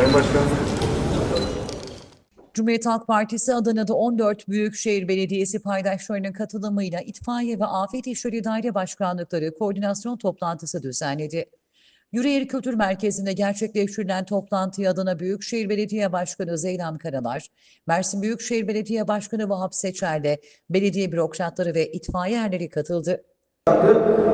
Sayın Başkanım. Cumhuriyet Halk Partisi Adana'da 14 Büyükşehir Belediyesi paydaşlarının katılımıyla İtfaiye ve Afet İşleri Daire Başkanlıkları koordinasyon toplantısı düzenledi. Yüreğir Kültür Merkezi'nde gerçekleştirilen toplantıya Adana Büyükşehir Belediye Başkanı Zeynep Karalar, Mersin Büyükşehir Belediye Başkanı Vahap Seçer'le belediye bürokratları ve itfaiye erleri katıldı.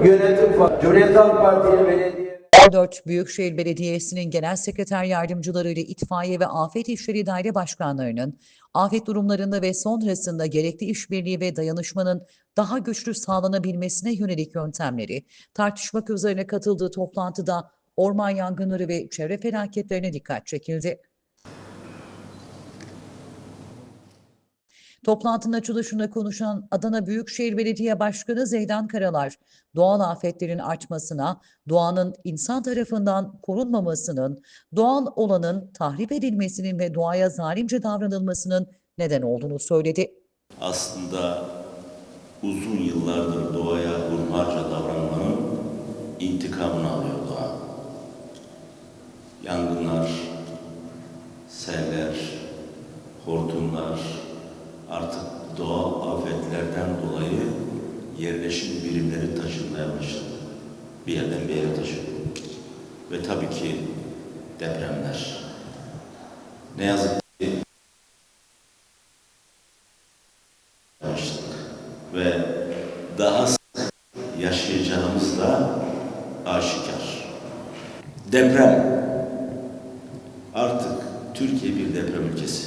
Yönetim Cumhuriyet Halk Partili belediye 14 Büyükşehir Belediyesi'nin genel sekreter yardımcıları ile itfaiye ve afet işleri daire başkanlarının afet durumlarında ve sonrasında gerekli işbirliği ve dayanışmanın daha güçlü sağlanabilmesine yönelik yöntemleri tartışmak üzerine katıldığı toplantıda orman yangınları ve çevre felaketlerine dikkat çekildi. Toplantının açılışında konuşan Adana Büyükşehir Belediye Başkanı Zeydan Karalar, doğal afetlerin artmasına, doğanın insan tarafından korunmamasının, doğal olanın tahrip edilmesinin ve doğaya zalimce davranılmasının neden olduğunu söyledi. aslında uzun yıllardır doğaya hunharca davranmanın intikamını alıyor doğa. Yangınlar, seller, hortumlar artık doğal afetlerden dolayı yerleşim birimleri taşınmaya başladı. Bir yerden bir yere taşıyor. Ve tabii ki depremler. Ne yazık ki başladık ve daha sık aşikar. Deprem artık Türkiye bir deprem ülkesi.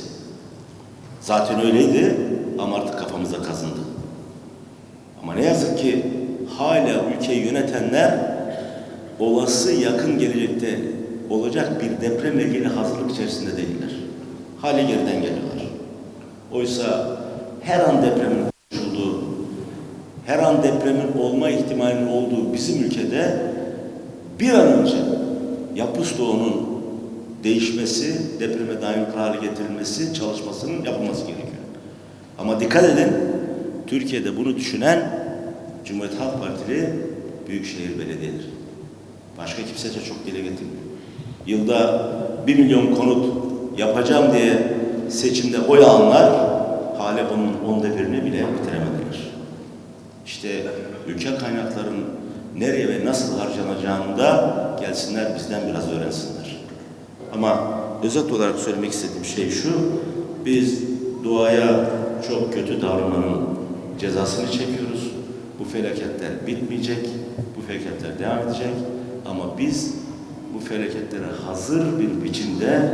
Zaten öyleydi ama artık kafamıza kazındı. Ama ne yazık ki hala ülkeyi yönetenler olası yakın gelecekte olacak bir depremle ilgili hazırlık içerisinde değiller. Hali geriden geliyorlar. Oysa her an depremin konuşulduğu, her an depremin olma ihtimalinin olduğu bizim ülkede bir an önce yapı değişmesi, depreme dayanıklı hale getirilmesi çalışmasının yapılması gerekiyor. Ama dikkat edin, Türkiye'de bunu düşünen Cumhuriyet Halk Partili Büyükşehir Belediyeleri. Başka kimse de çok dile getirmiyor. Yılda bir milyon konut yapacağım diye seçimde oy alanlar hale onun onda birini bile bitiremediler. İşte ülke kaynaklarının nereye ve nasıl harcanacağını da gelsinler bizden biraz öğrensinler. Ama özet olarak söylemek istediğim şey şu, biz doğaya çok kötü davranmanın cezasını çekiyoruz. Bu felaketler bitmeyecek, bu felaketler devam edecek ama biz bu felaketlere hazır bir biçimde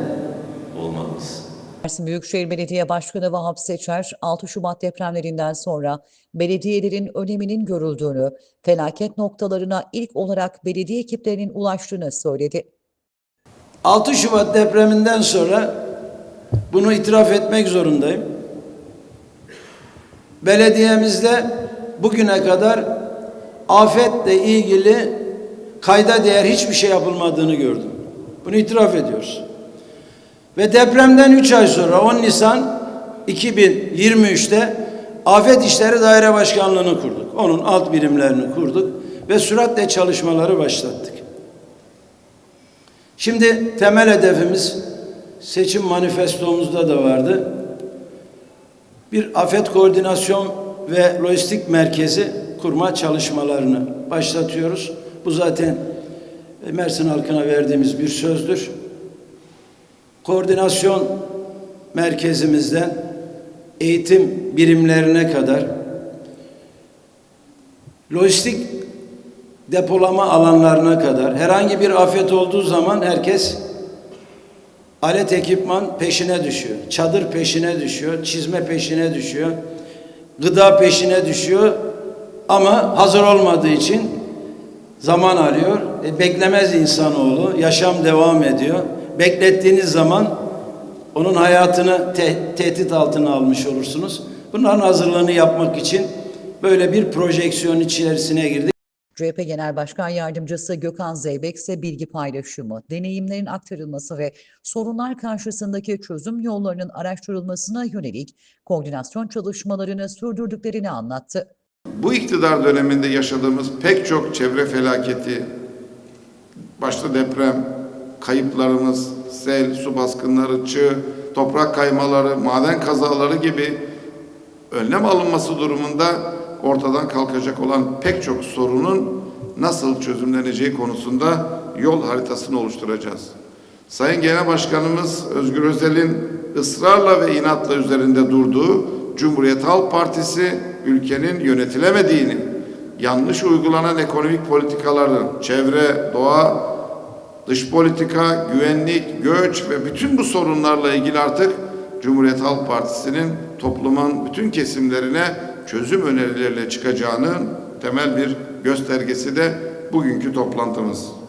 olmalıyız. Mersin Büyükşehir Belediye Başkanı Vahap Seçer, 6 Şubat depremlerinden sonra belediyelerin öneminin görüldüğünü, felaket noktalarına ilk olarak belediye ekiplerinin ulaştığını söyledi. 6 Şubat depreminden sonra bunu itiraf etmek zorundayım. Belediyemizde bugüne kadar afetle ilgili kayda değer hiçbir şey yapılmadığını gördüm. Bunu itiraf ediyoruz. Ve depremden 3 ay sonra 10 Nisan 2023'te Afet İşleri Daire Başkanlığı'nı kurduk. Onun alt birimlerini kurduk ve süratle çalışmaları başlattık. Şimdi temel hedefimiz seçim manifestomuzda da vardı. Bir afet koordinasyon ve lojistik merkezi kurma çalışmalarını başlatıyoruz. Bu zaten Mersin halkına verdiğimiz bir sözdür. Koordinasyon merkezimizden eğitim birimlerine kadar lojistik depolama alanlarına kadar herhangi bir afet olduğu zaman herkes alet ekipman peşine düşüyor. Çadır peşine düşüyor, çizme peşine düşüyor, gıda peşine düşüyor ama hazır olmadığı için zaman alıyor. E, beklemez insanoğlu, yaşam devam ediyor. Beklettiğiniz zaman onun hayatını te- tehdit altına almış olursunuz. Bunların hazırlığını yapmak için böyle bir projeksiyon içerisine girdik. CHP Genel Başkan Yardımcısı Gökhan Zeybek ise bilgi paylaşımı, deneyimlerin aktarılması ve sorunlar karşısındaki çözüm yollarının araştırılmasına yönelik koordinasyon çalışmalarını sürdürdüklerini anlattı. Bu iktidar döneminde yaşadığımız pek çok çevre felaketi, başta deprem, kayıplarımız, sel, su baskınları, çığ, toprak kaymaları, maden kazaları gibi önlem alınması durumunda ortadan kalkacak olan pek çok sorunun nasıl çözümleneceği konusunda yol haritasını oluşturacağız. Sayın Genel Başkanımız Özgür Özel'in ısrarla ve inatla üzerinde durduğu Cumhuriyet Halk Partisi ülkenin yönetilemediğini, yanlış uygulanan ekonomik politikaların çevre, doğa, dış politika, güvenlik, göç ve bütün bu sorunlarla ilgili artık Cumhuriyet Halk Partisi'nin toplumun bütün kesimlerine çözüm önerileriyle çıkacağının temel bir göstergesi de bugünkü toplantımız.